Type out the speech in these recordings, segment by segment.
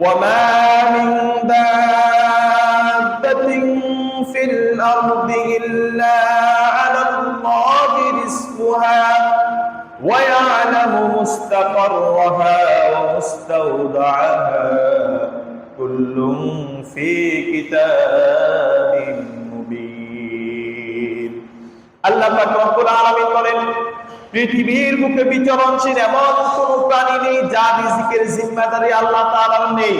وما من دابة في الأرض إلا على الله رزقها ويعلم مستقرها ومستودعها كل في كتاب مبين আল্লাহ পাক রব্বুল আলামিন বলেন পৃথিবীর মুখে বিচরণশীল এমন কোন প্রাণী নেই যা রিজিকের জিম্মাদারি আল্লাহ তাআলার নেই।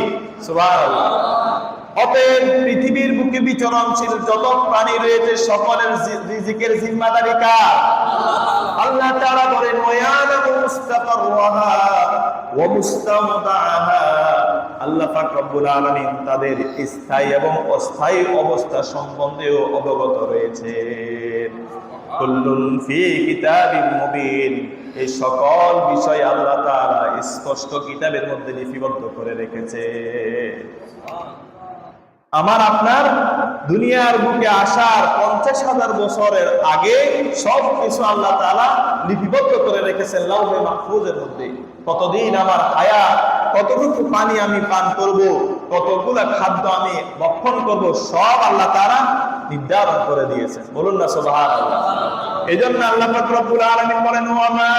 অতএব পৃথিবীর বুকে বিচরণশীল যত প্রাণী রয়েছে, সকলের রিজিকের জিম্মাদারি কার? আল্লাহ তাআলা বলেন আল্লাহ পাক তাদের স্থায়ী এবং অস্থায়ী অবস্থা সম্বন্ধেও অবগত রয়েছে এই সকল বিষয় আল্লাহ স্পষ্ট কিতাবের মধ্যে লিপিবদ্ধ করে রেখেছে। আমার আপনার দুনিয়ার বুকে আসার পঞ্চাশ হাজার বছরের আগে সব কিছু আল্লাহ তালা লিপিবদ্ধ করে রেখেছেন লাউহে মাহফুজের মধ্যে। কতদিন আমার হায়া কতটুকু পানি আমি পান করব, কতগুলা খাদ্য আমি ভক্ষণ করব, সব আল্লাহ তারা নির্ধারণ করে দিয়েছেন। বলুন না সুবহানাল্লাহ। এই জন্য আল্লাহ রব্বুল বলেন, ওয়া মা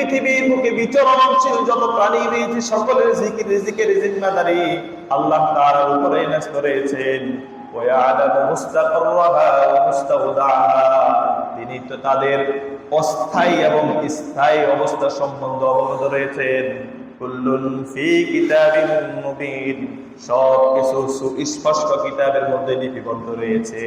পৃথিবীর বুকে বিচরণশীল যত প্রাণী রয়েছে, সকলের জিকির রিজিকের জিম্মাদারি আল্লাহ তার উপরে ন্যাস করেছেন তিনি তো তাদের অস্থায়ী এবং স্থায়ী অবস্থা সম্বন্ধে অবগত রয়েছেন। সব কিছু সুস্পষ্ট কিতাবের মধ্যে লিপিবদ্ধ রয়েছে।